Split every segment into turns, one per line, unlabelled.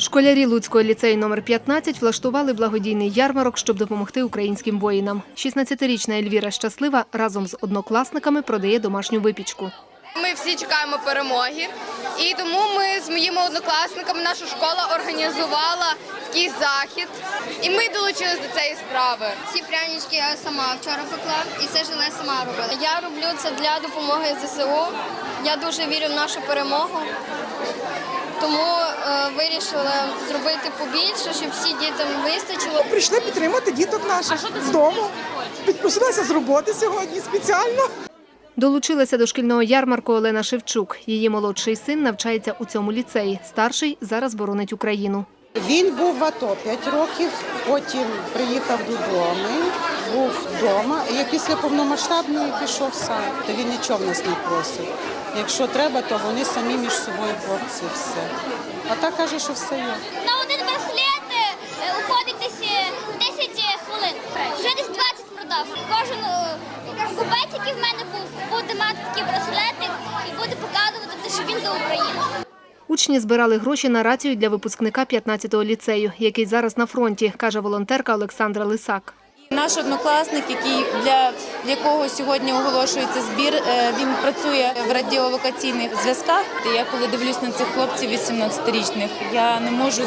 Школярі Луцького ліцею номер 15 влаштували благодійний ярмарок, щоб допомогти українським воїнам. 16-річна Ельвіра Щаслива разом з однокласниками продає домашню випічку.
Ми всі чекаємо перемоги, і тому ми з моїми однокласниками, наша школа організувала такий захід, і ми долучились до цієї справи.
Ці прянички я сама вчора пекла і це желе сама робила. Я роблю це для допомоги ЗСУ. Я дуже вірю в нашу перемогу. Тому вирішила зробити побільше, щоб всі дітям вистачило.
Прийшли підтримати діток наших з дому. Відпросилася з роботи сьогодні спеціально.
Долучилася до шкільного ярмарку Олена Шевчук. Її молодший син навчається у цьому ліцеї. Старший зараз боронить Україну.
Він був в АТО 5 років, потім приїхав додому, був вдома. І як після повномасштабної пішов сам, то він нічого в нас не просить. Якщо треба, то вони самі між собою борці все. А так каже, що все є.
На один браслет е, уходить десь е, 10 хвилин. Вже десь 20 продав. Кожен е, покупець, який в мене був, буде мати такі браслети і буде показувати, що він за Україну.
Учні збирали гроші на рацію для випускника 15-го ліцею, який зараз на фронті, каже волонтерка Олександра Лисак.
Наш однокласник, який для якого сьогодні оголошується збір, е, він працює в радіолокаційних зв'язках. Я коли дивлюсь на цих хлопців 18-річних, я не можу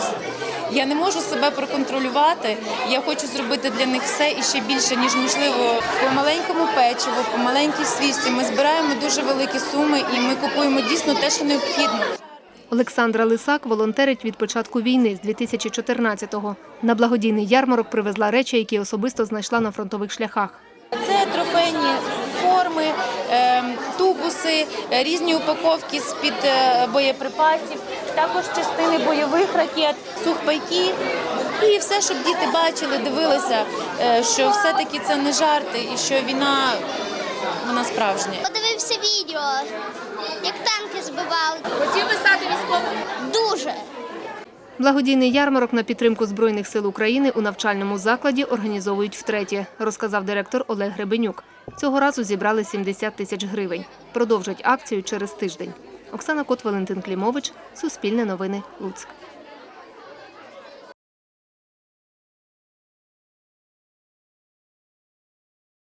я не можу себе проконтролювати. Я хочу зробити для них все і ще більше, ніж можливо. По маленькому печиву, по маленькій свічці ми збираємо дуже великі суми і ми купуємо дійсно те, що необхідно.
Олександра Лисак волонтерить від початку війни з 2014-го. На благодійний ярмарок привезла речі, які особисто знайшла на фронтових шляхах.
Це трофейні форми, е, тубуси, е, різні упаковки з-під е, боєприпасів, також частини бойових ракет, сухпайки. І все, щоб діти бачили, дивилися, е, що все-таки це не жарти і що війна вона справжня.
Подивився відео, як танки збивали.
Хотів би.
Благодійний ярмарок на підтримку Збройних сил України у навчальному закладі організовують втретє, розказав директор Олег Гребенюк. Цього разу зібрали 70 тисяч гривень. Продовжать акцію через тиждень. Оксана Кот, Валентин Клімович, Суспільне новини, Луцьк.